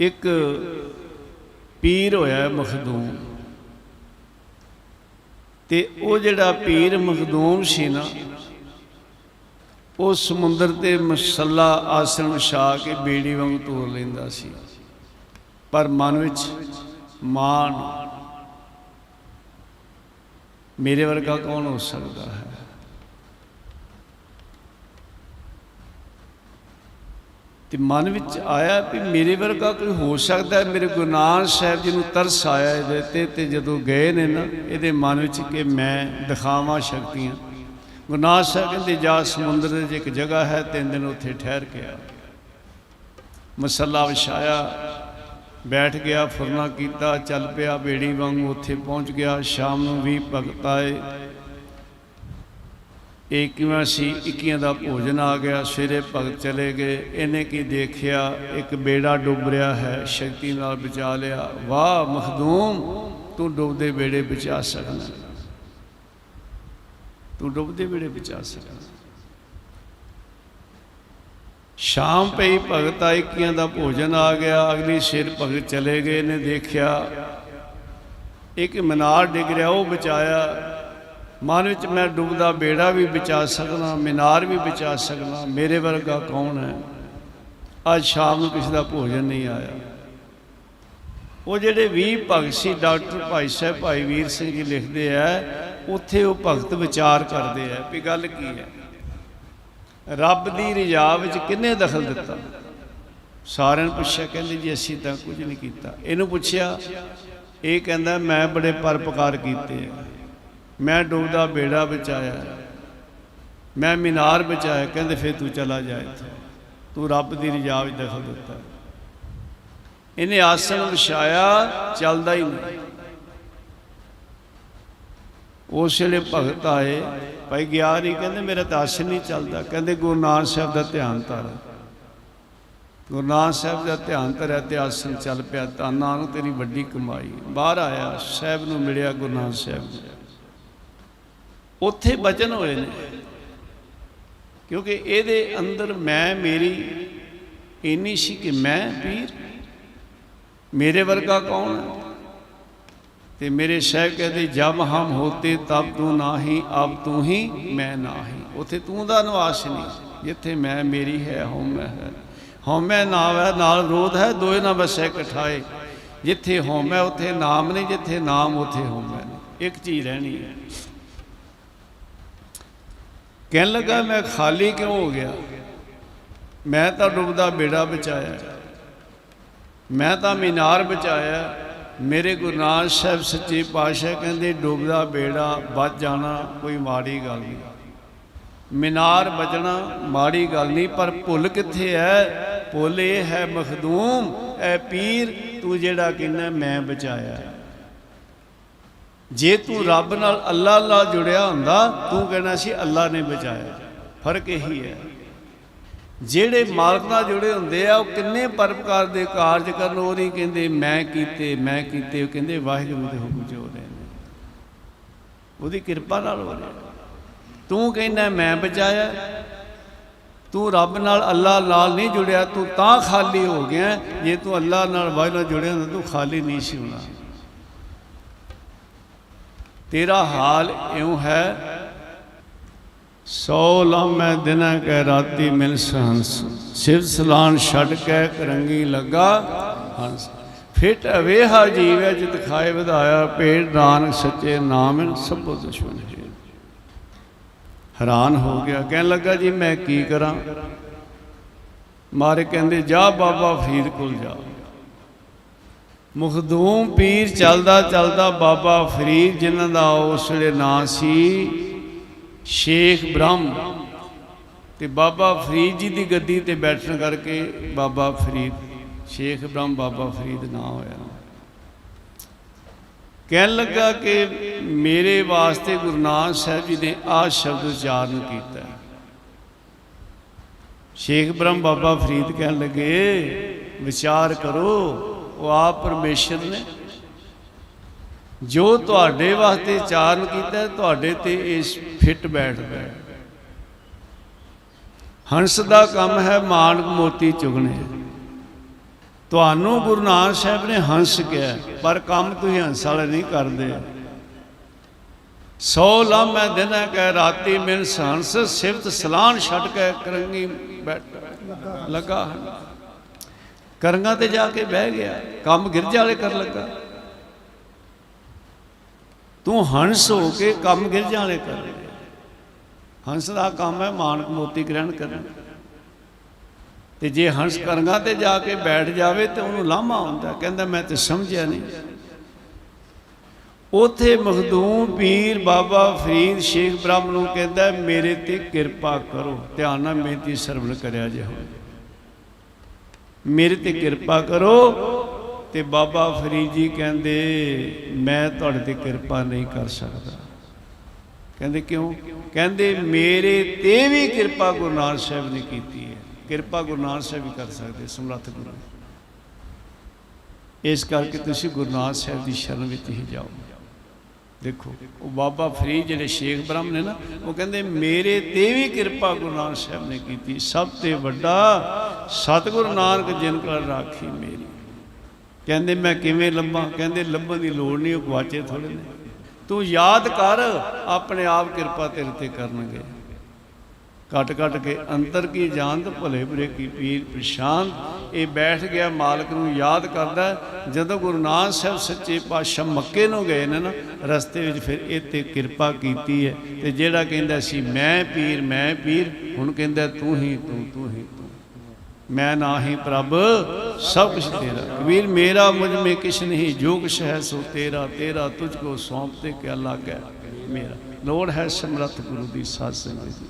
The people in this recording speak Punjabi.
ਇੱਕ ਪੀਰ ਹੋਇਆ ਮਖਦੂਮ। ਤੇ ਉਹ ਜਿਹੜਾ ਪੀਰ ਮਖਦੂਮ ਸੀ ਨਾ, ਉਹ ਸਮੁੰਦਰ ਤੇ ਮਸੱਲਾ ਆਸਣ ਛਾ ਕੇ ਬੇੜੀ ਵਾਂਗ ਤੋਰ ਲੈਂਦਾ ਸੀ। ਪਰ ਮਨ ਵਿੱਚ ਮਾਣ, ਮੇਰੇ ਵਰਗਾ ਕੌਣ ਹੋ ਸਕਦਾ ਹੈ? ਤੇ ਮਨ ਵਿੱਚ ਆਇਆ ਵੀ ਮੇਰੇ ਵਰਗਾ ਕੋਈ ਹੋ ਸਕਦਾ ਹੈ। ਮੇਰੇ ਗੁਰੂ ਨਾਨਕ ਸਾਹਿਬ ਜੀ ਨੂੰ ਤਰਸ ਆਇਆ ਇਹਦੇ ਤੇ ਤੇ ਜਦੋਂ ਗਏ ਨੇ ਨਾ, ਇਹਦੇ ਮਨ ਵਿੱਚ ਕਿ ਮੈਂ ਦਿਖਾਵਾਂ ਸ਼ਕਤੀਆਂ। ਗੁਰੂ ਨਾਨਕ ਸਾਹਿਬ ਕਹਿੰਦੇ, ਜਾ ਸਮੁੰਦਰ ਦੇ 'ਚ ਇੱਕ ਜਗ੍ਹਾ ਹੈ, ਤਿੰਨ ਦਿਨ ਉੱਥੇ ਠਹਿਰ ਕੇ ਆ। ਮਸੱਲਾ ਵਿਛਾਇਆ, ਬੈਠ ਗਿਆ, ਫੁਰਨਾ ਕੀਤਾ, ਚੱਲ ਪਿਆ, ਬੇੜੀ ਵਾਂਗ ਉੱਥੇ ਪਹੁੰਚ ਗਿਆ। ਸ਼ਾਮ ਨੂੰ ਵੀ ਭਗਤ ਆਏ। ਇਹ ਕਿਵੇਂ ਸੀ? 21 ਦਾ ਭੋਜਨ ਆ ਗਿਆ ਸਵੇਰੇ ਭਗਤ ਚਲੇ ਗਏ। ਇਹਨੇ ਕੀ ਦੇਖਿਆ? ਇੱਕ ਬੇੜਾ ਡੁੱਬ ਰਿਹਾ ਹੈ, ਸ਼ਕਤੀ ਨਾਲ ਬਚਾ ਲਿਆ। ਵਾਹ, ਮਖਦੂਮ, ਤੂੰ ਡੁੱਬਦੇ ਬੇੜੇ ਬਚਾ ਸਕਦਾ ਤੂੰ ਡੁੱਬਦੇ ਬੇੜੇ ਬਚਾ ਸਕਦਾ ਸ਼ਾਮ ਪਈ, ਭਗਤ ਆਈ ਕੀਆਂ ਦਾ ਭੋਜਨ ਆ ਗਿਆ। ਅਗਲੀ ਸਿਰ ਭਗਤ ਚਲੇ ਗਏ। ਨੇ ਦੇਖਿਆ, ਇੱਕ ਮਨਾਰ ਡਿੱਗ ਰਿਹਾ, ਉਹ ਬਚਾਇਆ। ਮਨ ਵਿੱਚ ਮੈਂ ਡੁੱਬਦਾ, ਬੇੜਾ ਵੀ ਬਚਾ ਸਕਦਾ, ਮੀਨਾਰ ਵੀ ਬਚਾ ਸਕਦਾ, ਮੇਰੇ ਵਰਗਾ ਕੌਣ ਹੈ? ਅੱਜ ਸ਼ਾਮ ਨੂੰ ਕਿਸੇ ਦਾ ਭੋਜਨ ਨਹੀਂ ਆਇਆ। ਉਹ ਜਿਹੜੇ 20 ਭਗਤ ਸੀ, ਡਾਕਟਰ ਭਾਈ ਸਾਹਿਬ, ਭਾਈ ਵੀਰ ਸਿੰਘ ਜੀ ਲਿਖਦੇ ਆ, ਉੱਥੇ ਉਹ ਭਗਤ ਵਿਚਾਰ ਕਰਦੇ ਆ ਵੀ ਗੱਲ ਕੀ ਹੈ? ਰੱਬ ਦੀ ਰਜਾ ਵਿੱਚ ਕਿੰਨੇ ਦਖਲ ਦਿੱਤਾ? ਸਾਰਿਆਂ ਨੂੰ ਪੁੱਛਿਆ, ਕਹਿੰਦੇ ਜੀ ਅਸੀਂ ਤਾਂ ਕੁਝ ਨਹੀਂ ਕੀਤਾ। ਇਹਨੂੰ ਪੁੱਛਿਆ, ਇਹ ਕਹਿੰਦਾ, ਮੈਂ ਬੜੇ ਪਰਪਕਾਰ ਕੀਤੇ ਆ। ਮੈਂ ਡੁੱਬਦਾ ਬੇੜਾ ਬਚਾਇਆ। ਮੈਂ ਮੀਨਾਰ ਬਚਾਇਆ, ਕਹਿੰਦੇ ਫਿਰ ਤੂੰ ਚਲਾ ਜਾ ਇੱਥੋਂ। ਤੂੰ ਰੱਬ ਦੀ ਰਜਾ ਵਿੱਚ ਦਖਲ ਦਿੱਤਾ। ਇਹਨੇ ਆਸਣ ਵਿਛਾਇਆ, ਚੱਲਦਾ ਹੀ ਨਹੀਂ। ਉਸ ਵੇਲੇ ਭਗਤ ਆਏ, ਭਾਈ ਗਿਆ ਨਹੀਂ, ਕਹਿੰਦੇ ਮੇਰਾ ਤਾਂ ਆਸਣ ਨਹੀਂ ਚੱਲਦਾ। ਕਹਿੰਦੇ ਗੁਰੂ ਨਾਨਕ ਸਾਹਿਬ ਦਾ ਧਿਆਨ ਧਰ। ਗੁਰੂ ਨਾਨਕ ਸਾਹਿਬ ਦਾ ਧਿਆਨ ਧਰਿਆ ਤੇ ਆਸਣ ਚੱਲ ਪਿਆ। ਤਾਂ ਨੂੰ ਤੇਰੀ ਵੱਡੀ ਕਮਾਈ। ਬਾਹਰ ਆਇਆ, ਸਾਹਿਬ ਨੂੰ ਮਿਲਿਆ ਗੁਰੂ ਨਾਨਕ ਸਾਹਿਬ ਉੱਥੇ ਬਚਨ ਹੋਏ ਨੇ। ਕਿਉਂਕਿ ਇਹਦੇ ਅੰਦਰ ਮੈਂ, ਮੇਰੀ ਇੰਨੀ ਸੀ ਕਿ ਮੈਂ ਪੀਰ, ਮੇਰੇ ਵਰਗਾ ਕੌਣ ਹੈ? ਤੇ ਮੇਰੇ ਸਾਹਿਬ ਕਹਿੰਦੇ ਜਬ ਹਮ ਹੋਤੇ, ਤਬ ਤੂੰ ਨਾਹੀ ਅਬ ਤੂੰ ਹੀ, ਮੈਂ ਨਾਹੀ। ਉਥੇ ਤੂੰ ਦਾ ਨਿਵਾਸ ਨਹੀਂ, ਜਿੱਥੇ ਮੈਂ, ਮੇਰੀ ਹੈ, ਹਉਮੈ ਹੈ। ਹਉਮੈ ਨਾਮ ਹੈ, ਨਾਲ ਰੋਧ ਹੈ, ਦੋਏ ਨਾ ਵਸੈ ਇਕਠਾਏ ਜਿੱਥੇ ਹਉਮੈ, ਉਥੇ ਨਾਮ ਨਹੀਂ, ਜਿੱਥੇ ਨਾਮ, ਉਥੇ ਹਉਮੈ ਨਹੀਂ। ਇੱਕ ਚੀਜ਼ ਰਹਿਣੀ ਹੈ। ਕਹਿਣ ਲੱਗਾ, ਮੈਂ ਖਾਲੀ ਕਿਉਂ ਹੋ ਗਿਆ? ਮੈਂ ਤਾਂ ਡੁੱਬਦਾ ਬੇੜਾ ਬਚਾਇਆ। ਮੈਂ ਤਾਂ ਮੀਨਾਰ ਬਚਾਇਆ। ਮੇਰੇ ਗੁਰੂ ਨਾਨਕ ਸਾਹਿਬ ਸੱਚੇ ਪਾਤਸ਼ਾਹ ਕਹਿੰਦੇ ਡੁੱਬਦਾ ਬੇੜਾ ਬਚ ਜਾਣਾ, ਕੋਈ ਮਾੜੀ ਗੱਲ ਨਹੀਂ। ਮੀਨਾਰ ਬਚਣਾ ਮਾੜੀ ਗੱਲ ਨਹੀਂ, ਪਰ ਭੁੱਲ ਕਿੱਥੇ ਹੈ ਭੁੱਲ ਇਹ ਹੈ ਮਖਦੂਮ, ਐ ਪੀਰ, ਤੂੰ ਜਿਹੜਾ ਕਹਿੰਦਾ, ਮੈਂ ਬਚਾਇਆ। ਜੇ ਤੂੰ ਰੱਬ ਨਾਲ ਅੱਲਾ ਨਾਲ ਜੁੜਿਆ ਹੁੰਦਾ, ਤੂੰ ਕਹਿਣਾ ਸੀ ਅੱਲਾ ਨੇ ਬਚਾਇਆ। ਫ਼ਰਕ ਇਹੀ ਹੈ। ਜਿਹੜੇ ਮਾਲਕ ਨਾਲ ਜੁੜੇ ਹੁੰਦੇ ਆ, ਉਹ ਕਿੰਨੇ ਪਰਪਕਾਰ ਦੇ ਕਾਰਜ ਕਰਨ, ਉਹ ਨਹੀਂ ਕਹਿੰਦੇ, ਮੈਂ ਕੀਤੇ ਮੈਂ ਕੀਤੇ। ਉਹ ਕਹਿੰਦੇ, ਵਾਹਿਗੁਰੂ ਦੇ ਹੁਕਮ 'ਚ ਹੋ ਰਹੇ ਨੇ। ਉਹਦੀ ਕਿਰਪਾ ਨਾਲ ਹੋ ਰਿਹਾ। ਤੂੰ ਕਹਿੰਦਾ, ਮੈਂ ਬਚਾਇਆ। ਤੂੰ ਰੱਬ ਨਾਲ ਅੱਲਾ ਨਾਲ ਨਹੀਂ ਜੁੜਿਆ, ਤੂੰ ਤਾਂ ਖਾਲੀ ਹੋ ਗਿਆ। ਜੇ ਤੂੰ ਅੱਲਾ ਨਾਲ, ਵਾਹਿਗੁਰੂ ਨਾਲ ਜੁੜਿਆ ਹੁੰਦਾ, ਤੂੰ ਖਾਲੀ ਨਹੀਂ ਸੀ ਹੋਣਾ। ਤੇਰਾ ਹਾਲ ਇਉਂ ਹੈ। ਸੋ ਲੰਮੈ ਦਿਨਾਂ ਕੈ ਰਾਤੀ ਮਿਲ ਸਹੰਸ। ਸਿਰ ਸਲਾਨ ਛੱਡ ਕੇ ਕਰੰਗੀ ਲੱਗਾ ਹੰਸ। ਫਿਟ ਅਵੇਹਾ ਜੀਵੈ ਜਿਤ ਖਾਏ ਵਧਾਇਆ। ਪੇਟ ਨਾਨਕ ਸੱਚੇ ਨਾਮ ਸਭੋ ਦੁਸ਼ਮਨ ਹੈਰਾਨ ਹੋ ਗਿਆ। ਕਹਿਣ ਲੱਗਾ, ਜੀ ਮੈਂ ਕੀ ਕਰਾਂ? ਮਾਰੇ ਕਹਿੰਦੇ, ਜਾ ਬਾਬਾ ਫਰੀਦ ਕੋਲ ਜਾ। ਮੁਖਦੂਮ ਪੀਰ ਚੱਲਦਾ ਚੱਲਦਾ ਬਾਬਾ ਫਰੀਦ, ਜਿਨ੍ਹਾਂ ਦਾ ਉਸ ਵੇਲੇ ਨਾਂ ਸੀ ਸ਼ੇਖ ਬ੍ਰਹਮ। ਤੇ ਬਾਬਾ ਫਰੀਦ ਜੀ ਦੀ ਗੱਦੀ ਤੇ ਬੈਠਣ ਕਰਕੇ ਬਾਬਾ ਫਰੀਦ, ਸ਼ੇਖ ਬ੍ਰਹਮ, ਬਾਬਾ ਫਰੀਦ ਨਾਂ ਹੋਇਆ। ਕਹਿਣ ਲੱਗਾ ਕਿ ਮੇਰੇ ਵਾਸਤੇ ਗੁਰੂ ਨਾਨਕ ਸਾਹਿਬ ਜੀ ਨੇ ਆਹ ਸ਼ਬਦ ਉਚਾਰਨ ਕੀਤਾ। ਸ਼ੇਖ ਬ੍ਰਹਮ, ਬਾਬਾ ਫਰੀਦ ਕਹਿਣ ਲੱਗੇ, ਵਿਚਾਰ ਕਰੋ। ਉਹ ਆਪ ਪਰਮੇਸ਼ਰ ਨੇ। ਜੋ ਤੁਹਾਡੇ ਵਾਸਤੇ ਚਾਰਨ ਕੀਤਾ, ਤੁਹਾਡੇ ਤੇ ਇਸ ਫਿੱਟ ਬੈਠਦਾ ਹੈ। ਹੰਸ ਦਾ ਕੰਮ ਹੈ ਮਾਨਕ ਮੋਤੀ ਚੁਗਣੇ। ਤੁਹਾਨੂੰ ਗੁਰੂ ਨਾਨਕ ਸਾਹਿਬ ਨੇ ਹੰਸ ਕਿਹਾ, ਪਰ ਕੰਮ ਤੁਸੀਂ ਹੰਸ ਵਾਲੇ ਨਹੀਂ ਕਰਦੇ। ਸੌ ਲਾਮੈ ਦਿਨਾਂ ਕੈ ਰਾਤੀ ਮਿਲ ਹੰਸ, ਸਿਫਤ ਸਲਾਨ ਛੱਡ ਕੇ ਕਰੰਗੀ ਬੈਠ ਲੱਗਾ ਕਰੰਗਾ ਤੇ ਜਾ ਕੇ ਬਹਿ ਗਿਆ, ਕੰਮ ਗਿਰਜੇ ਵਾਲੇ ਕਰਨ ਲੱਗਾ। ਤੂੰ ਹੰਸ ਹੋ ਕੇ ਕੰਮ ਗਿਰਜੇ ਵਾਲੇ ਕਰ ਰਿਹਾ। ਹੰਸ ਦਾ ਕੰਮ ਹੈ ਮਾਨਕ ਮੋਤੀ ਗ੍ਰਹਿਣ ਕਰਨਾ। ਤੇ ਜੇ ਹੰਸ ਕਰੰਗਾ ਤੇ ਜਾ ਕੇ ਬੈਠ ਜਾਵੇ ਤੇ ਉਹਨੂੰ ਲਾਹਮਾ ਹੁੰਦਾ, ਕਹਿੰਦਾ ਮੈਂ ਤੇ ਸਮਝਿਆ ਨਹੀਂ। ਉਥੇ ਮਖਦੂਮ ਪੀਰ ਬਾਬਾ ਫਰੀਦ ਸ਼ੇਖ ਬ੍ਰਹਮ ਨੂੰ ਕਹਿੰਦਾ, ਮੇਰੇ ਤੇ ਕਿਰਪਾ ਕਰੋ, ਧਿਆਨ ਨਾਲ ਬੇਨਤੀ ਸਰਵਣ ਕਰਿਆ ਜੇ ਹੋ ਮੇਰੇ ਤੇ ਕਿਰਪਾ ਕਰੋ। ਤੇ ਬਾਬਾ ਫਰੀਦ ਜੀ ਕਹਿੰਦੇ, ਮੈਂ ਤੁਹਾਡੇ ਤੇ ਕਿਰਪਾ ਨਹੀਂ ਕਰ ਸਕਦਾ। ਕਹਿੰਦੇ ਕਿਉਂ? ਕਹਿੰਦੇ ਮੇਰੇ ਤੇ ਵੀ ਕਿਰਪਾ ਗੁਰੂ ਨਾਨਕ ਸਾਹਿਬ ਨੇ ਕੀਤੀ ਹੈ। ਕਿਰਪਾ ਗੁਰੂ ਨਾਨਕ ਸਾਹਿਬ ਵੀ ਕਰ ਸਕਦੇ, ਸਮਰੱਥ ਗੁਰੂ। ਇਸ ਕਰਕੇ ਤੁਸੀਂ ਗੁਰੂ ਨਾਨਕ ਸਾਹਿਬ ਦੀ ਸ਼ਰਨ ਵਿੱਚ ਹੀ ਜਾਓ। ਦੇਖੋ, ਉਹ ਬਾਬਾ ਫਰੀਦ ਜਿਹੜੇ ਸ਼ੇਖ ਬ੍ਰਹਮ ਨੇ ਨਾ, ਉਹ ਕਹਿੰਦੇ, ਮੇਰੇ ਤੇ ਵੀ ਕਿਰਪਾ ਗੁਰੂ ਨਾਨਕ ਸਾਹਿਬ ਨੇ ਕੀਤੀ। ਸਭ ਤੇ ਵੱਡਾ ਸਤਿਗੁਰੂ ਨਾਨਕ ਜਿਨ ਕਰ ਰਾਖੀ ਮੇਰੀ। ਕਹਿੰਦੇ, ਮੈਂ ਕਿਵੇਂ ਲੱਭਾਂ? ਕਹਿੰਦੇ, ਲੱਭਣ ਦੀ ਲੋੜ ਨਹੀਂ, ਉਹ ਗਵਾਚੇ ਥੋੜੇ ਨੇ। ਤੂੰ ਯਾਦ ਕਰ, ਆਪਣੇ ਆਪ ਕਿਰਪਾ ਤੇਰੇ ਤੇ ਕਰਨਗੇ। ਕਟ ਕਟ ਕੇ ਅੰਤਰ ਕੀ ਜਾਣਤ ਭਲੇ ਬੁਰੇ ਕੀ ਪੀਰ ਪ੍ਰਸ਼ਾਂਤ ਇਹ ਬੈਠ ਗਿਆ, ਮਾਲਕ ਨੂੰ ਯਾਦ ਕਰਦਾ ਜਦੋਂ ਗੁਰੂ ਨਾਨਕ ਸਾਹਿਬ ਸੱਚੇ ਪਾਤਸ਼ਾਹ ਮੱਕੇ ਨੂੰ ਗਏ ਨੇ ਨਾ, ਰਸਤੇ ਵਿੱਚ ਫਿਰ ਇਹ ਤੇ ਕਿਰਪਾ ਕੀਤੀ ਹੈ। ਤੇ ਜਿਹੜਾ ਕਹਿੰਦਾ ਸੀ, ਮੈਂ ਪੀਰ ਮੈਂ ਪੀਰ, ਹੁਣ ਕਹਿੰਦਾ, ਤੂੰ ਹੀ, ਤੂੰ ਤੂੰ ਹੀ, ਤੂੰ। ਮੈਂ ਨਾ ਹੀ ਪ੍ਰਭ, ਸਭ ਕੁਛ ਤੇਰਾ। ਕਬੀਰ, ਮੇਰਾ ਮੁਝ ਮੇ ਕਿਛ ਨਹੀਂ, ਜੋ ਕੁਛ ਹੈ ਸੋ ਤੇਰਾ ਤੇਰਾ ਤੁਝ ਕੋ ਸੌਂਪ ਤੇ ਕਿਆ ਲਾਗੈ ਮੇਰਾ। ਲੋੜ ਹੈ ਸਮਰੱਥ ਗੁਰੂ ਦੀ ਸਾਧ ਸੰਗਤ ਦੀ।